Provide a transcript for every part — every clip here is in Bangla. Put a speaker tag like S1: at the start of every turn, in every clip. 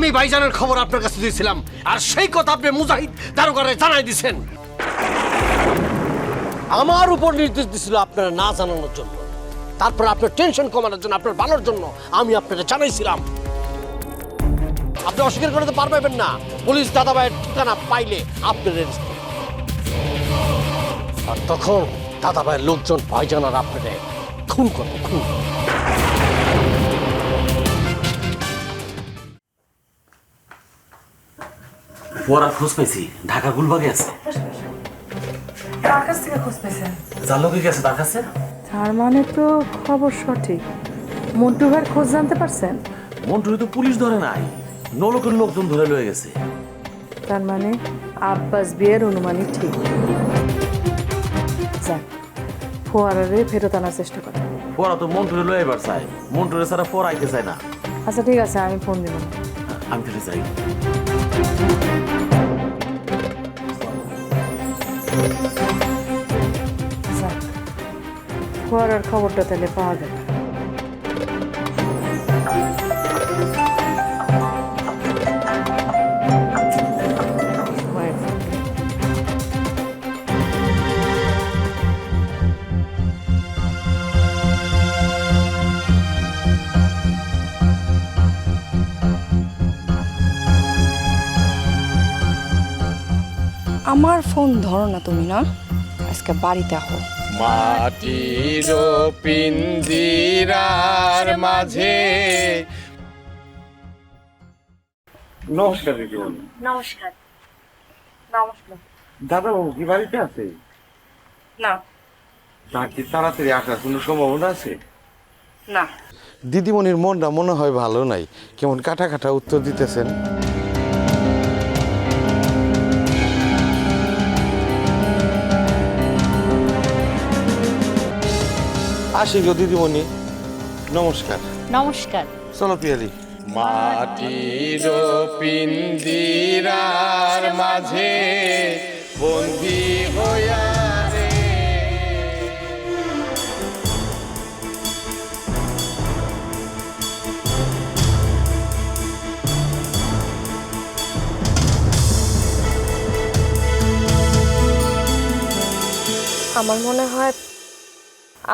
S1: আমি ভাইজানের খবর আপনার কাছে দিয়েছিলাম। আর সেই কথা আপনি মুজাহিদ দারোগারে জানাই দিছেন। আমার উপর নির্দেশ দিছিল আপনারা না জানানোর জন্য। তারপর আপনার টেনশন কমানোর জন্য, আপনার ভালোর জন্য আমি আপনাকে জানাইছিলাম। আপনি অস্বীকার করতে পারবেন না। পুলিশ দাদা ভাইয়ের ঠিকানা পাইলে করবে। আর তখন দাদা ভাইয়ের লোকজন ভাইজান আর আপনাকে খুন করবে, খুন
S2: পড়া খোঁজ পেয়েছি ঢাকা গুলবাগে আছে।
S3: কার কাছ থেকে খোঁজ পেয়েছেন
S2: যার গেছে তার কাছে।
S3: তার মানে তো খবর সঠিক। মন্টু ভাইয়ের খোঁজ জানতে পারছেন?
S2: মন্টুরি তো পুলিশ ধরে নাই নলকের লোকজন ধরে লয়ে গেছে।
S3: তার মানে আব্বাস বিয়ের অনুমানই ঠিক। যাক ফোয়ারারে ফেরত আনার চেষ্টা করে
S2: তো মন্টুরে লয়ে এবার চাই মন্টুরে ছাড়া পড়াইতে চায় না।
S3: আচ্ছা ঠিক আছে আমি ফোন দিব
S2: আমি চাই
S3: খবরটা তাহলে পাওয়া গেল
S4: আমার ফোন ধরো না তুমি না? আজকে বাড়িতে আহো।
S5: মাটির পিন্দিরার মাঝে। নমস্কার দিদিমণি
S3: নমস্কার। নমস্কার।
S5: দাদাবাবু কি বাড়িতে আছে?
S3: না।
S5: তা কি তাড়াতাড়ি আসার কোনো সম্ভাবনা আছে?
S3: না।
S6: দিদিমণির মনটা মনে হয় ভালো নাই। কেমন কাটা কাটা উত্তর দিতেছেন। আসি গো দিদিমণি। নমস্কার।
S4: নমস্কার।
S6: চলো পিয়ালি।
S5: মাটির পিঞ্জিরার মাঝে বন্দি হইয়া
S7: আমার মনে হয়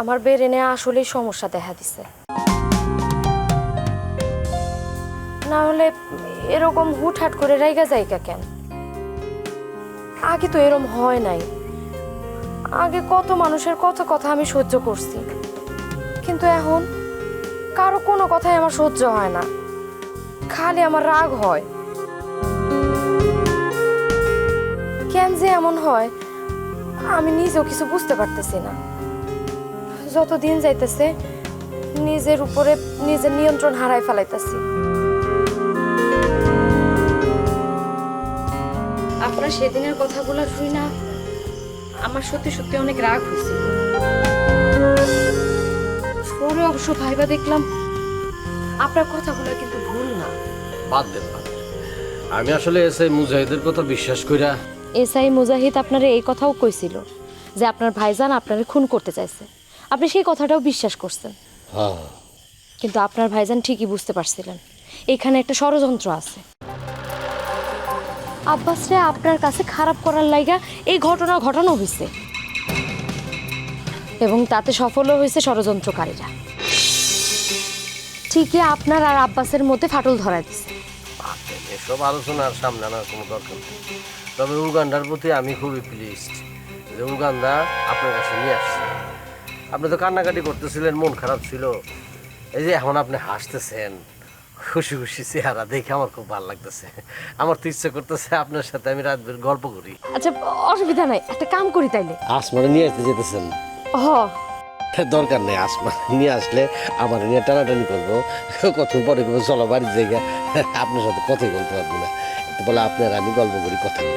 S7: আমার ব্রেনে আসলেই সমস্যা দেখা দিছে। না হলে এরকম হুটহাট করে রাইগা যাইকা কেন? আগে তো এরম হয় নাই। আগে কত মানুষের কত কথা আমি সহ্য করছি। কিন্তু এখন কারও কোনো কথাই আমার সহ্য হয় না। খালি আমার রাগ হয়। কেন যে এমন হয়, আমি নিজেও কিছু বুঝতে পারতেছি না। যত দিন যাইতেছে নিজের উপরে নিজের নিয়ন্ত্রণ হারাই ফেলাইতেছি। আপনার সেদিনের কথাগুলো শুই না আমার সত্যি সত্যি অনেক রাগ হয়েছে। পরে অবশ্য ভাইবা দেখলাম আপনার কথাগুলো কিন্তু ভুল না।
S1: বাদ দেন আমি আসলে এসে মুজাহিদের কথা বিশ্বাস কইরা
S7: এসআই মুজাহিদ আপনার এই কথাও কইছিল যে আপনার ভাইজান আপনারে খুন করতে চাইছে। আপনি সেই কথাটাও বিশ্বাস করছেন।
S1: হ্যাঁ।
S7: কিন্তু আপনার ভাইজান ঠিকই বুঝতে পারছিলেন। এখানে একটা ষড়যন্ত্র আছে। আব্বাসরে আপনার কাছে খারাপ করার লাইগা এই ঘটনা ঘটানো হয়েছে এবং তাতে সফলও হয়েছে ষড়যন্ত্রকারীরা। ঠিকই আপনার আর আব্বাসের মধ্যে ফাটল ধরা
S1: দেন। এসব আলোচনার সামনে আনার কোনো দরকার নেই। তবে উগান্ডার প্রতি আমি খুবই প্লিজড যে উগান্ডা আপনার কাছে নিয়ে আসছে। আপনি তো কান্নাকাটি করতেছিলেন মন খারাপ ছিল। এই যে এখন আপনি হাসতেছেন খুশি খুশি চেহারা দেখে আমার খুব ভালো লাগতেছে। আমার তো ইচ্ছে করতেছে আপনার সাথে আমি রাত ভর গল্প করি।
S7: আচ্ছা অসুবিধা নাই একটা কাম করি তাইলে।
S1: আসমানে নিয়ে আসতে যেতেছেন?
S7: হ।
S1: দরকার নেই আসমান নিয়ে আসলে আমার নিয়ে টানাটানি করব। কত পরে করব চলো বাড়ির জায়গা আপনার সাথে কথাই বলতে পারব না। বলে আপনার আমি গল্প করি কথা নেই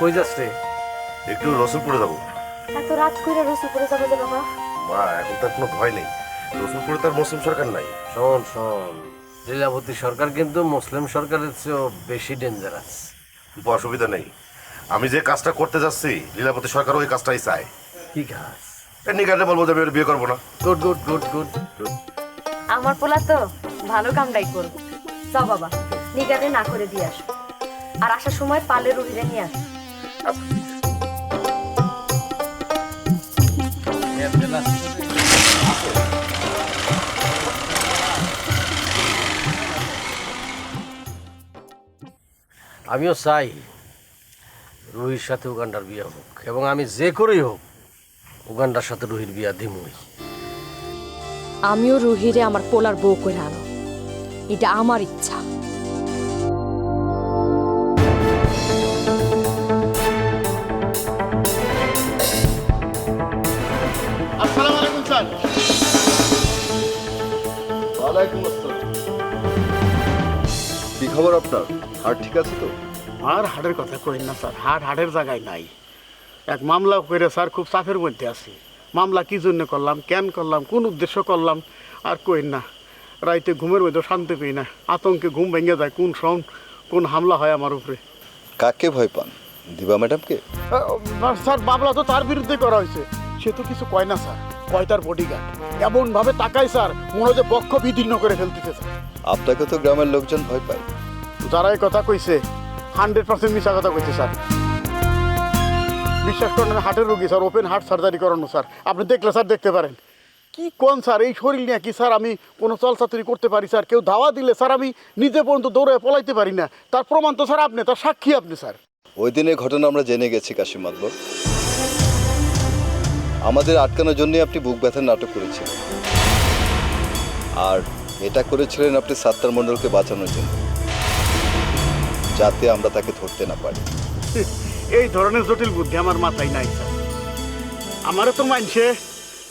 S1: কই যাচ্ছে
S8: একটু রসুলপুরে যাব।
S7: এত রাত করে রসুপুরে যাবে যে বাবা?
S8: মা এখন তার কোনো ভয় নেই। রসুলপুরে তার মুসলিম সরকার নাই।
S1: শোন শোন। লীলাবতী সরকার কিন্তু মুসলিম সরকারের চেয়েও বেশি ডেঞ্জারাস
S8: কিন্তু অসুবিধা নেই। আমি যে কাজটা করতে যাচ্ছি লীলাপতি সরকার ওই কাজটাই চায়।
S1: কি কাজ?
S8: নিগারে বলব যে আমি ওর বিয়ে করব না।
S1: Good good good good good
S7: আমার পোলা তো ভালো কামটাই করব
S9: যাও বাবা নিগারে না করে দিয়ে আসো। আর আসার সময় পালের রুহিরে নিয়ে আসো।
S1: আমিও চাই রুহির সাথে উগান্ডার বিয়ে হোক এবং আমি যে করেই হোক উগান্ডার সাথে রুহির বিয়া দিমই।
S7: আমিও রুহিরে আমার পোলার বউ করে আনো। এটা আমার ইচ্ছা।
S10: আসসালামু আলাইকুম স্যার।
S5: ওয়ালাইকুম আসসালাম। খবর আপনার? হার্ট ঠিক আছে তো?
S10: আর হাড়ের কথা কইন না স্যার। হাড় হাড়ের জায়গায় নাই। এক মামলা করে স্যার খুব চাপের মধ্যে আছি। মামলা কি জন্য করলাম কেন করলাম কোন উদ্দেশ্য করলাম আর কইন না। রাইতে ঘুমের মধ্যে শান্তি পেই না। আতঙ্কে ঘুম ভেঙে যায় কোন সম কোন হামলা হয় আমার উপরে।
S5: কাকে ভয় পান? দিবা ম্যাডামকে?
S10: স্যার মামলা তো তার বিরুদ্ধে করা হয়েছে। সে তো কিছু কয় না স্যার। কয় তার বডিগার্ড এমন ভাবে তাকায় স্যার মনে হচ্ছে বক্ষ বিদীর্ণ করে ফেলতেছে স্যার।
S5: আপনাকে তো গ্রামের লোকজন ভয় পায়।
S10: যারা এই কথা কইছে হান্ড্রেড পার্সেন্ট মিশা কথা কইছে স্যার। বিশ্বাস করেন আমি হার্টের রোগী স্যার ওপেন হার্ট সার্জারি করানো স্যার। আপনি দেখলে স্যার দেখতে পারেন। কি কোন স্যার এই শরীর নিয়ে কি স্যার আমি কোনো চলচাতুরি করতে পারি স্যার? কেউ ধাওয়া দিলে স্যার আমি নিজে পর্যন্ত দৌড়ে পলাইতে পারি না। তার প্রমাণ তো স্যার আপনি তার সাক্ষী আপনি স্যার।
S5: ওই দিনের ঘটনা আমরা জেনে গেছি কাশিম মাতবর আমাদের আটকানোর জন্যই আপনি বুক ব্যথার নাটক করেছিলেন। আর এটা করেছিলেন আপনি সাত্তার মণ্ডলকে বাঁচানোর জন্য। যাতে আমরা তাকে ধরতে না পারি।
S10: এই ধরনের জটিল বুদ্ধি আমার মাথায় নাই স্যার। আমারও তো মানছে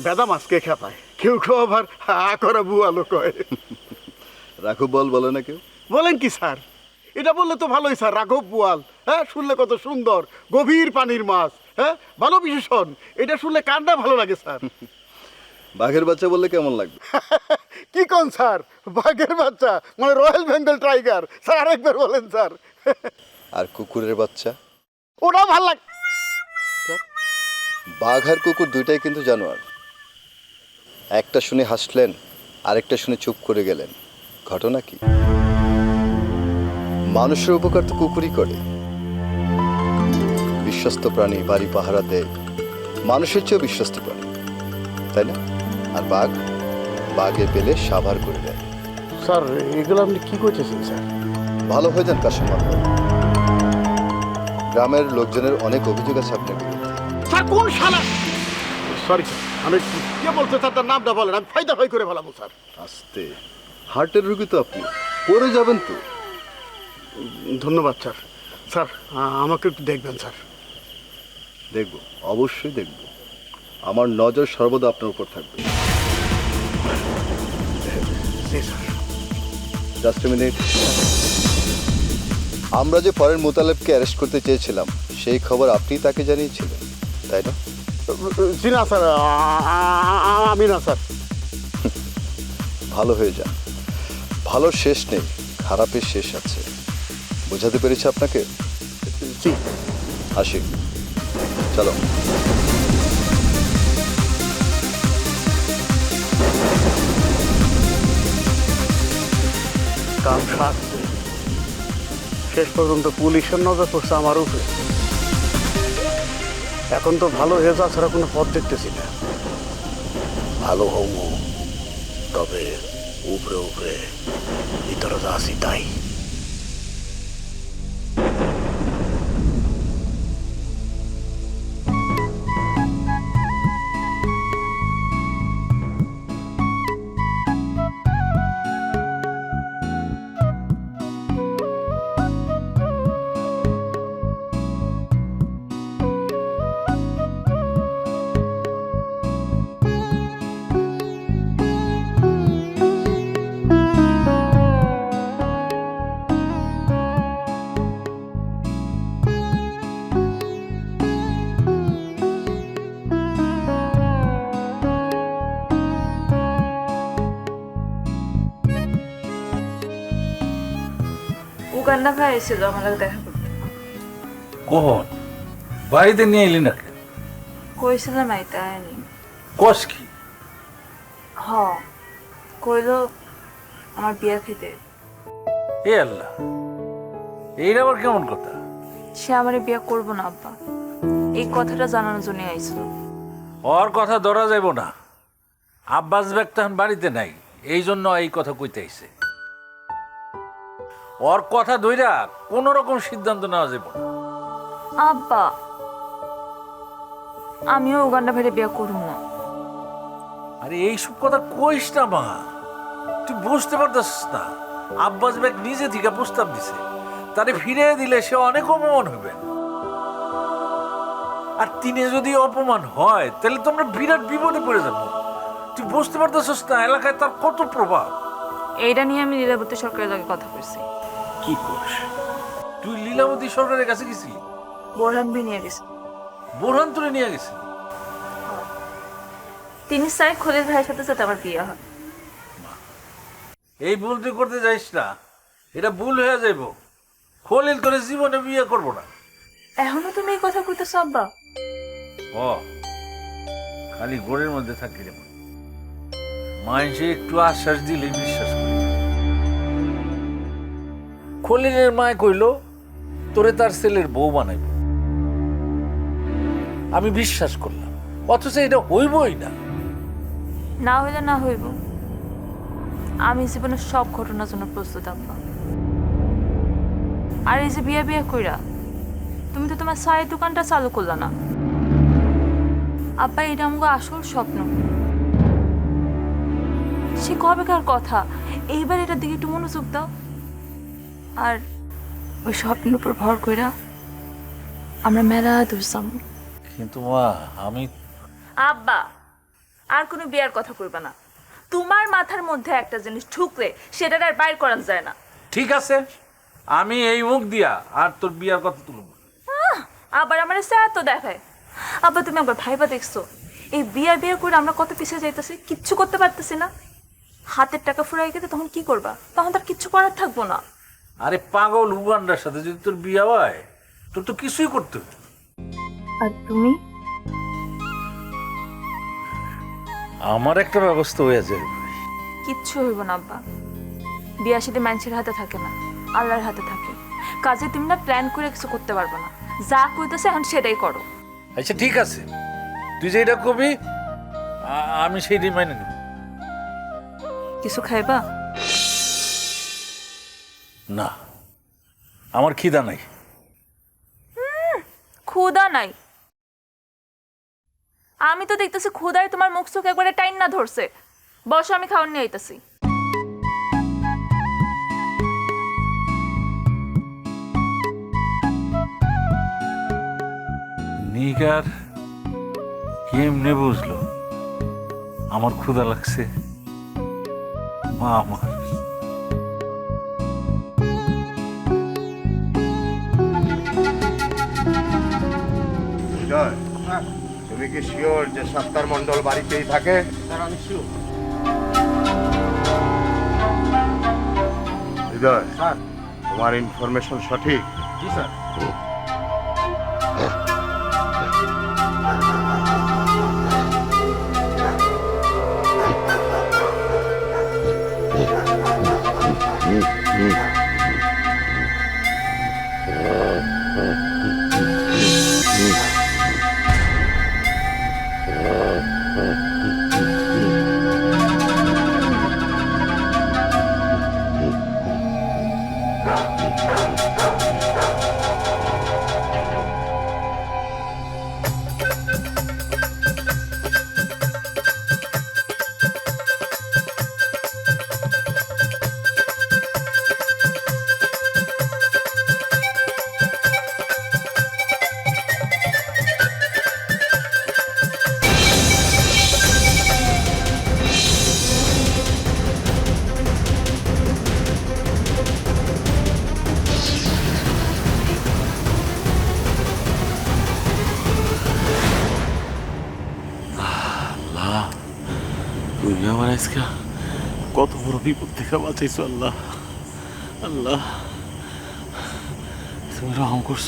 S10: বেদা মাছকে খেপায়। কেউ কেউ আবার হা করে বুয়ালো কয়
S5: রাঘব বল বলে না কেউ?
S10: বলেন কি স্যার? এটা বললে তো ভালোই স্যার। রাঘব বোয়াল হ্যাঁ শুনলে কত সুন্দর গভীর পানির মাছ। হ্যাঁ? ভালো বিশেষণ। এটা শুনলে কান্না ভালো লাগে স্যার?
S5: বাঘের বাচ্চা বললে কেমন লাগবে?
S10: কি কোন স্যার? বাঘের বাচ্চা মানে রয়্যাল বেঙ্গল টাইগার। স্যার আরেকবার বলেন স্যার।
S5: আর কুকুরের বাচ্চা?
S10: ওটা ভালো লাগে
S5: বাঘ আর কুকুর দুইটাই কিন্তু জানোয়ার। একটা শুনে হাসলেন আরেকটা শুনে চুপ করে গেলেন। ঘটনা কি? মানুষের উপকার তো কুকুরই করে। বিশ্বস্ত প্রাণী বাড়ি পাহারা দেয় মানুষের চেয়েও বিশ্বস্ত প্রাণী তাই না? আর বাঘ বাঘে পেলে সাভার করে দেয়।
S10: স্যার এগুলো আপনি কি করতেছেন স্যার?
S5: ভালো হয়ে যান কাশিম। গ্রামের লোকজনের অনেক অভিযোগ আছে আপনার বিরুদ্ধে
S10: স্যার কোন শালা? সরি আমি কে বলছে স্যার তার নামটা বলেন। আমি ফায়দা ফাই করে ফেলাবো স্যার।
S5: আস্তে। হার্টের রুগী তো আপনি। পড়ে যাবেন তো।
S10: ধন্যবাদ স্যার। স্যার আমাকে একটু দেখবেন স্যার।
S5: দেখব অবশ্যই দেখব। আমার নজর সর্বদা আপনার উপর থাকবে। জাস্ট মিনিট আমরা যে পরের মোতালেবকে অ্যারেস্ট করতে চেয়েছিলাম সেই খবর আপনি তাকে জানিয়েছিলেন তাই না?
S10: জি না স্যার। আমি না স্যার।
S5: ভালো হয়ে যান। ভালো শেষ নেই খারাপের শেষ আছে। বোঝাতে পেরেছি আপনাকে?
S10: জি।
S5: আসি। চলো।
S10: কাম শেষ পর্যন্ত পুলিশের নজর পড়ছে আমার উপরে। এখন তো ভালো হয়ে যাওয়া ছাড়া কোনো পথ দেখতেছি না। ভালো হব, তবে উপরে উপরে ভিতরে যা আছি তাই।
S3: ভাই এসেছিল আমার দেখা করতে
S2: কখন? বাড়িতে নিয়ে এলি না কেন?
S3: কইছিলাম এইটা আইনি।
S2: কস কি?
S3: হ কইলো আমার বিয়া খেতে।
S2: এ আল্লাহ এইটা আবার কেমন কথা?
S11: সে আমারে বিয়ে করব না আব্বা। এই কথাটা জানানোর জন্য আইছিল।
S2: ওর কথা ধরা যাইব না। আব্বাস ব্যাগ তখন বাড়িতে নাই এই জন্য এই কথা কইতে আইছে। ওর কথা ধইরা কোনো রকম সিদ্ধান্ত নেওয়া যাবে না।
S11: আব্বা আমিও উগান্ডা ভেড়ে বিয়ে করব না।
S2: আরে এইসব কথা কইস না মা। তুই বুঝতে পারতেছিস না। আব্বাস ব্যাগ নিজে থেকে প্রস্তাব দিছে তারে ফিরে দিলে সে অনেক অপমান হবে আর তিনি যদি অপমান হয় তাহলে তো আমরা বিরাট বিপদে পড়ে যাব। তুই বুঝতে পারতেছিস না এলাকায় তার কত প্রভাব।
S11: এইটা নিয়ে আমি লীলাবতী সরকারের লগে কথা কইছি
S2: কি করিস? তুই লীলাবতী সরকারের কাছে গেছিলি?
S11: বোরহান বি নিয়ে গেছে।
S2: বোরহান তুলে নিয়ে গেছি?
S11: তিনি চাই খলিল ভাইয়ের সাথে যাতে আমার বিয়ে হয়।
S2: এই ভুল তুই করতে যাইস না। এটা ভুল হয়ে যাইব। খলিল তোর জীবনে বিয়ে করব না।
S11: এখনও তুমি এই কথা কইতেছো আব্বা?
S2: ও খালি গোড়ের মধ্যে থাকি রে মাইসে একটু আশ্বাস দিলে বিশ্বাস করি। খলিলের মায় কইল, তোরে তার ছেলের বউ বানাইব। আমি বিশ্বাস করলাম, অথচ এটা হইবই না।
S11: না হইলে না হইব। আমি জীবনের সব ঘটনার জন্য প্রস্তুত, আব্বা। আর এই যে বিয়ে বিয়ে কইরা, তুমি তো তোমার চায়ের দোকানটা চালু করলা না। আব্বা, এটা আমাকে আসল স্বপ্ন। সে কবেকার কথা? এইবার এটার দিকে একটু মনোযোগ দাও। আর ওই স্বপ্নের উপর ভর কইরা আমরা মেলা দূর
S2: কিন্তু মা আমি
S11: আব্বা আর কোনো বিয়ার কথা কইবা না। তোমার মাথার মধ্যে একটা জিনিস ঠুকলে সেটা আর বাইর করা যায় না।
S2: ঠিক আছে আমি এই মুখ দিয়া আর তোর বিয়ার কথা তুলব
S11: আহ, আবার আমার সে এত দেখায়। আব্বা তুমি একবার ভাইবা দেখছ? এই বিয়া বিয়া করে আমরা কত পিছিয়ে যাইতেছি কিচ্ছু করতে পারতেছি না। হাতের টাকা ফুরাই গেলে তখন কি করবা? তখন তার কিচ্ছু করার থাকব না।
S2: আরে পাগল উগান্ডার সাথে যদি তোর বিয়া হয় তোর তো কিছুই করতে হতো
S11: আর তুমি?
S2: আমার একটা ব্যবস্থা হয়ে যাবে
S11: কিচ্ছু হইব না আব্বা। বিয়া সেটা মানুষের হাতে থাকে না আল্লাহর হাতে থাকে। কাজে তুমি না প্ল্যান করে কিছু করতে পারবে না। যা কইতেছে এখন সেটাই করো।
S2: আচ্ছা ঠিক আছে। তুই যেটা কবি আমি সেইটাই মেনে নেব।
S11: কিছু খাইবা?
S2: না আমার খিদা নাই।
S11: ক্ষুদা নাই। আমি তো দেখতেছি ক্ষুদায় তোমার মুখ চোখ একবারে টাইন না ধরছে। বসো আমি খাওয়ার নিয়ে আইতাছি।
S2: নিগার কেমনে বুঝলো? আমার ক্ষুধা লাগছে। মা আমার।
S5: কি শিওর যে সত্তার মন্ডল বাড়িতেই থাকে। হৃদয় তোমার ইনফরমেশন সঠিক।
S2: তুমি বিপদ থেকে বাঁচাইছো আল্লাহ। আল্লাহ। তুমি রহম করছ।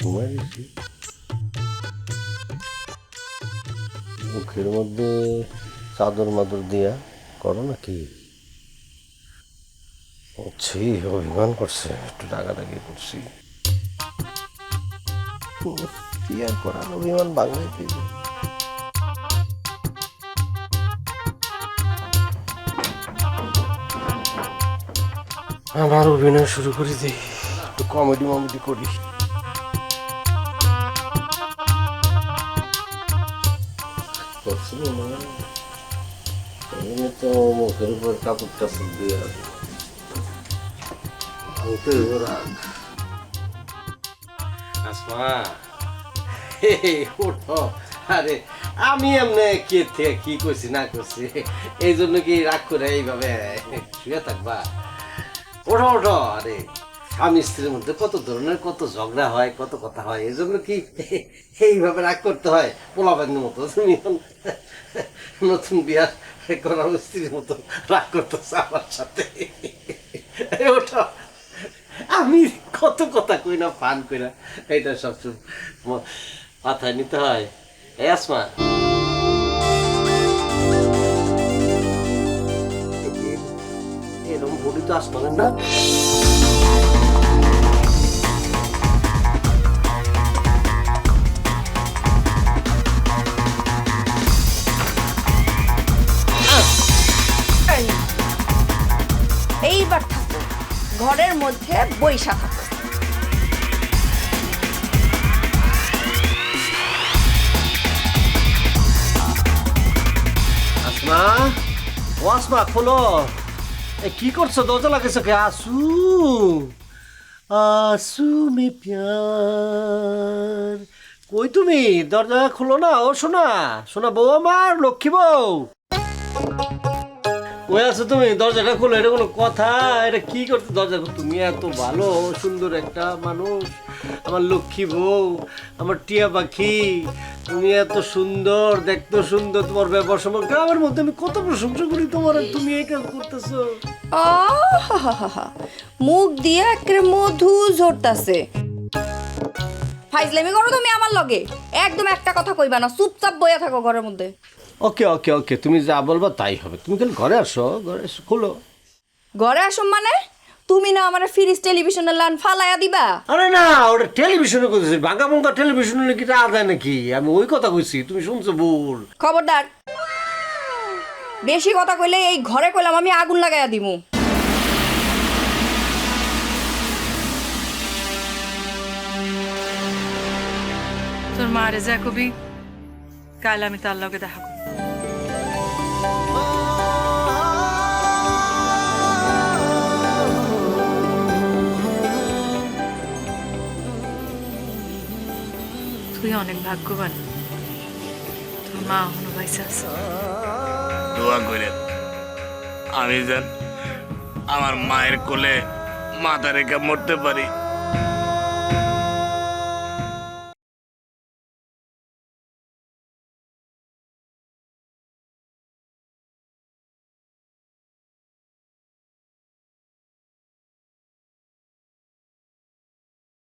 S1: ঘুমাই গেছি মুখের মধ্যে চাদর মাদর দিয়া করো নাকি? ছি অভিমান করছে, একটু ডাকাডাকি করছি। কি আর করার? অভিমান বাংলায় দিবে আমার অভিনয় শুরু করে দিই। একটু কমেডি মমেডি করি। করছি না এমনি তো মুখের উপর কাপড় টাপড় আরে আমি এমনি কে থেকে কি করছি না করছি এই জন্য কি রাগ করে এইভাবে শুয়ে থাকবা ওঠো ওঠো আরে স্বামী স্ত্রীর মধ্যে কত ধরনের কত ঝগড়া হয়, কত কথা হয় এই জন্য কি এইভাবে রাগ করতে হয়? পোলাবান্যের মতো তুমি নতুন বিয়ার করা স্ত্রীর মতো রাগ করতেছ আমার সাথে। ওঠো আমি কত কথা কই না ফান কই না, এটা সবসময় মাথায় নিতে হয়। এই আসমা। এরকম বডি তো আসমানের না?
S4: ঘরের মধ্যে বৈশা থাকো
S1: আসমা, ও আসমা, খোলো। এ, কি করছ? দরজা লাগেছে কে? আসু। আসু মে প্যার। কই তুমি? দরজা খুলো না। ও শোনা শোনা বউ আমার, লক্ষ্মী বউ। কই আছো তুমি, দরজাটা খুলো, এটা কোনো কথা, এটা কি করতে দরজা? তুমি এত ভালো, সুন্দর একটা মানুষ, আমার লক্ষ্মী বউ, আমার টিয়া পাখি, তুমি এত সুন্দর দেখতে সুন্দর, তোমার ব্যবহার সময় গ্রামের মধ্যে আমি কত প্রশংসা করি তোমার তুমি এই কাজ করতেছো।
S4: মুখ দিয়ে একেবারে মধু ঝরতাছে। ফাইজলামি করো তুমি আমার লগে। একদম একটা কথা কইবা না, চুপচাপ বইয়া থাকো ঘরের মধ্যে।
S1: ওকে ওকে ওকে তুমি যা বলবা তাই হবে। তুমি খালি ঘরে আসো ঘরে এসে খুলো।
S4: ঘরে আসম মানে? তুমি না আমার ফ্রিজ টেলিভিশনের লান ফালাইয়া দিবা?
S1: আরে না ওটা টেলিভিশনে কইতেছি বাঙ্গা বাঙ্গা টেলিভিশনে কি আদায় নাকি? আমি ওই কথা কইছি তুমি শুনছো ভুল।
S4: খবরদার। বেশি কথা কইলে এই ঘরে কইলাম আমি আগুন লাগাইয়া দিমু।
S3: তোর মারে যা কবি কাল আমি তার লগে দেখা করব। ভাগ্যবান। তোর মা এখনও বাইসা আছে।
S12: দোয়া করে আমি যেন আমার মায়ের কোলে মাথা রেখে মরতে পারি।